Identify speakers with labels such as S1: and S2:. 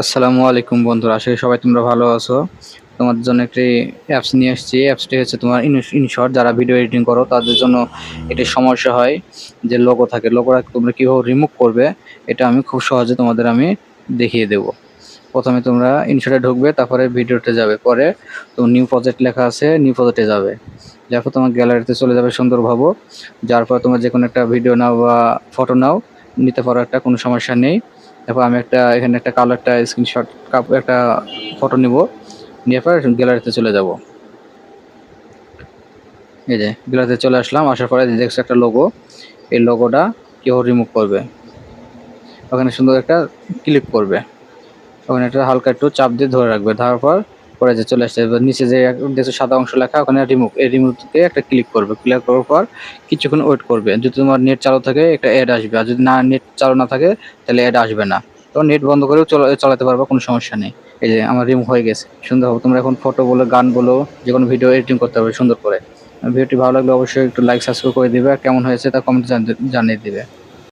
S1: আসসালামু আলাইকুম বন্ধুরা, আশা করি সবাই তোমরা ভালো আছো। তোমাদের জন্য একটি অ্যাপস নিয়ে এসেছি অ্যাপসটি হচ্ছে তোমার ইনশর্ট যারা ভিডিও এডিটিং করো, তাদের জন্য এটি সমস্যা হয় যে লোগো থাকে। লোগোটা তোমরা কীভাবে রিমুভ করবে, এটা আমি খুব সহজে তোমাদের আমি দেখিয়ে দেব। প্রথমে তোমরা ইনশর্টে ঢুকবে, তারপরে ভিডিওতে যাবে। পরে তো নিউ প্রজেক্ট লেখা আছে নিউ প্রজেক্টে যাবে। যারপর তোমার গ্যালারিতে চলে যাবে সুন্দর ভাবো যার পর তোমার যে কোনো একটা ভিডিও নাও বা ফটো নাও নিতে পারো একটা কোনো সমস্যা নেই। তারপর আমি একটা, এখানে একটা কালো একটা স্ক্রিনশট কাপ, একটা ফটো নিব। নিয়ে পর গ্যালারিতে চলে যাব। এই যে গ্যালারিতে চলে আসলাম, আসার পরে দেখছ একটা লোগো এই লোগোটা কেউ রিমুভ করবে। ওখানে সুন্দর একটা ক্লিক করবে। ওখানে একটা হালকা একটু চাপ দিয়ে ধরে রাখবে। ধরার পর পরে যে চলে আসছে নিচে যে দেখছ সাদা অংশ লেখা, ওখানে রিমুভ এই রিমুভকে একটা ক্লিক করবে। ক্লিক করার পর কিছুক্ষণ ওয়েট করবে। যদি তোমার নেট চালু থাকে, একটা অ্যাড আসবে। আর যদি না নেট চালু না থাকে, তাহলে অ্যাড আসবে না। তো নেট বন্ধ করেও চলা- চালাতে পারবে, কোনো সমস্যা নেই। এই যে আমার রিমুভ হয়ে গেছে। সুন্দর হবে তোমরা এখন ফটো বলো, গান বলো, যে কোনো ভিডিও এডিটিং করতে পারবে, সুন্দর করে। ভিডিওটি ভালো লাগলে অবশ্যই একটু লাইক সাবস্ক্রাইব করে দিবে। কেমন হয়েছে তা কমেন্ট জানিয়ে দিবে।